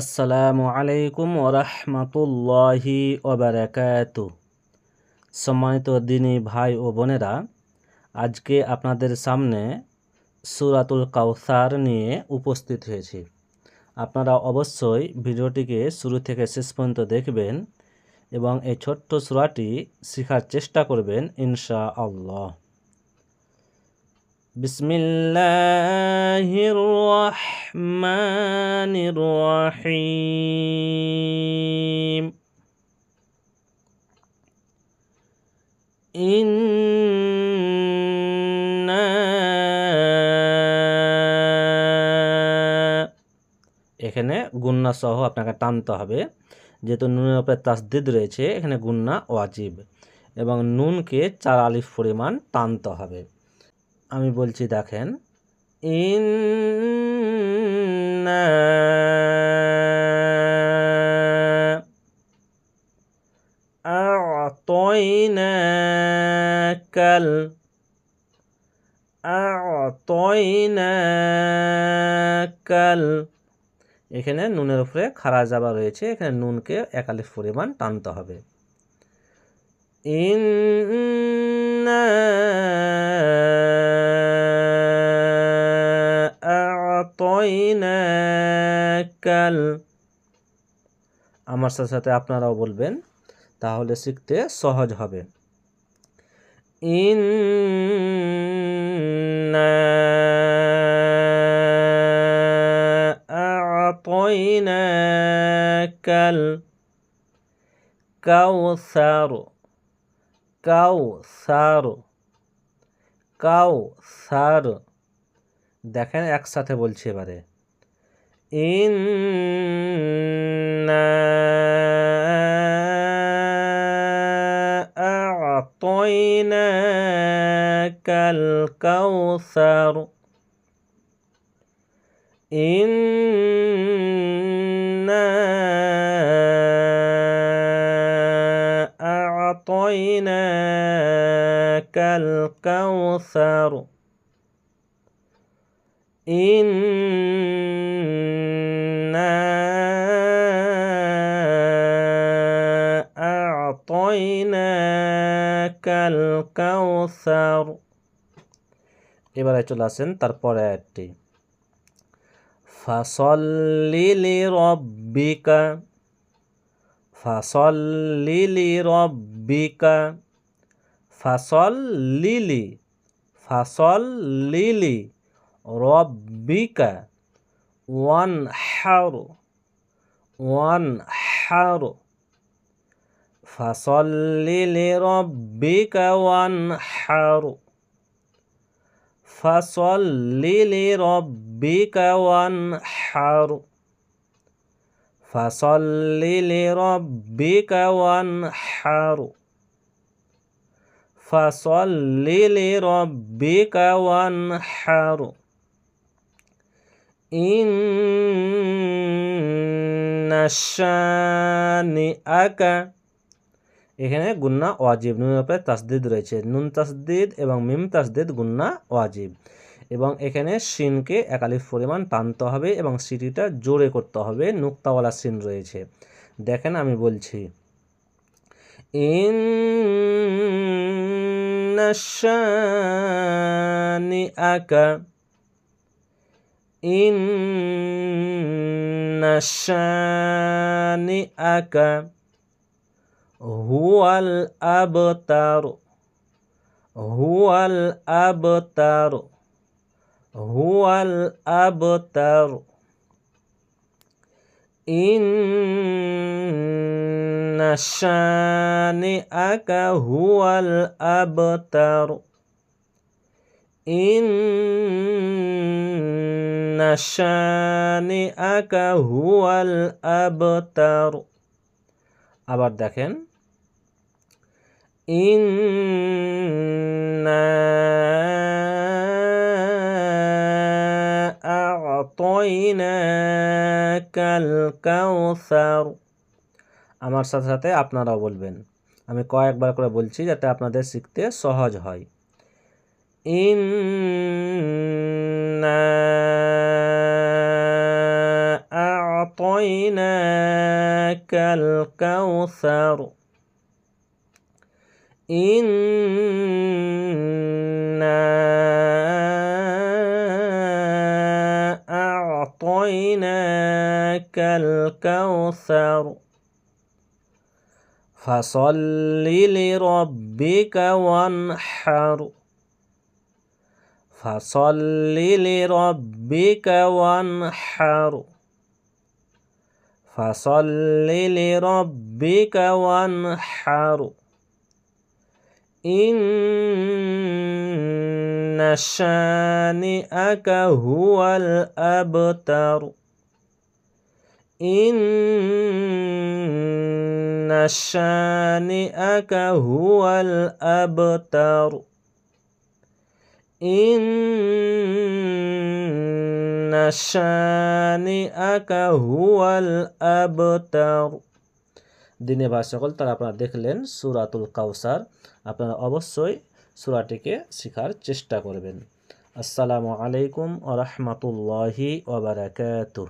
আসসালামু আলাইকুম ওরহমতুল্লাহি ওবরাকাত সম্মানিত দিনী ভাই ও বোনেরা, আজকে আপনাদের সামনে সুরাতুল কাউসার নিয়ে উপস্থিত হয়েছি। আপনারা অবশ্যই ভিডিওটিকে শুরু থেকে শেষ পর্যন্ত দেখবেন এবং এই ছোট্ট সুরাটি শেখার চেষ্টা করবেন ইনশা আল্লাহ بسم الله الرحمن الرحيم إنا এখানে গুন্না সহ আপনাকে টানতে হবে যেহেতু নুনের উপরে তাসদিদ রয়েছে এখানে গুন্না ওয়াজিব এবং নুনকে চার আলিফ পরিমাণ টানতে হবে আমি বলছি, দেখেন ইন কাল কাল এখানে নুনের উপরে খারা যাবা রয়েছে, এখানে নুনকে একালিফ পরিমাণ টানতে হবে। ইন আতাইনাকাল আমার সাথে সাথে আপনারাও বলবেন, তাহলে শিখতে সহজ হবে। ইন্না আতাইনাকাল কাউসার কাউসার কাউসার। দেখেন একসাথে বলছি এবারে। ইন্না আতাইনাকাল কাউসার ইন্না আতাইনাকাল কাউসার إنا أعطيناك الكوثر এবারে চলে আসেন তারপরে একটি ফাসল্লি লিরব্বিকা ফাসল্লি লিরব্বিকা ফাসল্লিলি ফাসল্লিলি রব্বিকা ওয়ান হারু ওয়ান হারু ربك وانحر وانحر. فصل لربك وانحر. فصل لربك وانحر. فصل لربك وانحر. فصل لربك وانحر. এখানে গুন্না ওয়াজিব, নুনের উপরে তাসদিদ রয়েছে। নুন তাসদিদ এবং মিম তাসদিদ গুন্না ওয়াজিব। এবং এখানে সিনকে একালিফ পরিমাণ টানতে হবে এবং সিটিটা জোরে করতে হবে। নুক্তাওয়ালা সিন রয়েছে। দেখেন আমি বলছি ইন আকা إن شانئك هو الأبتر هو الأبتر هو الأبتر. إن شانئك هو الأبتر. إن শানিআকা হুয়াল আবতার আবার দেখেন ইন্না আ'তাইনাকাল কাউসার আমার সাথে সাথে আপনারাও বলবেন। আমি কয়েকবার করে বলছি যাতে আপনাদের শিখতে সহজ হয়। إنا أعطيناك الكوثر. إنا أعطيناك الكوثر. فصل لربك وانحر. فصل لربك وانحر. فصل لربك وانحر. إن شانئك هو الأبتر. إن شانئك هو الأبتر. إن شانئك هو الأبتر দিনে ভাই সকল তারা আপনারা দেখলেন সুরাতুল কাউসার আপনারা অবশ্যই সুরাটিকে শেখার চেষ্টা করবেন আসসালামু আলাইকুম আ রহমতুল্লাহি ওবরাকাতুহ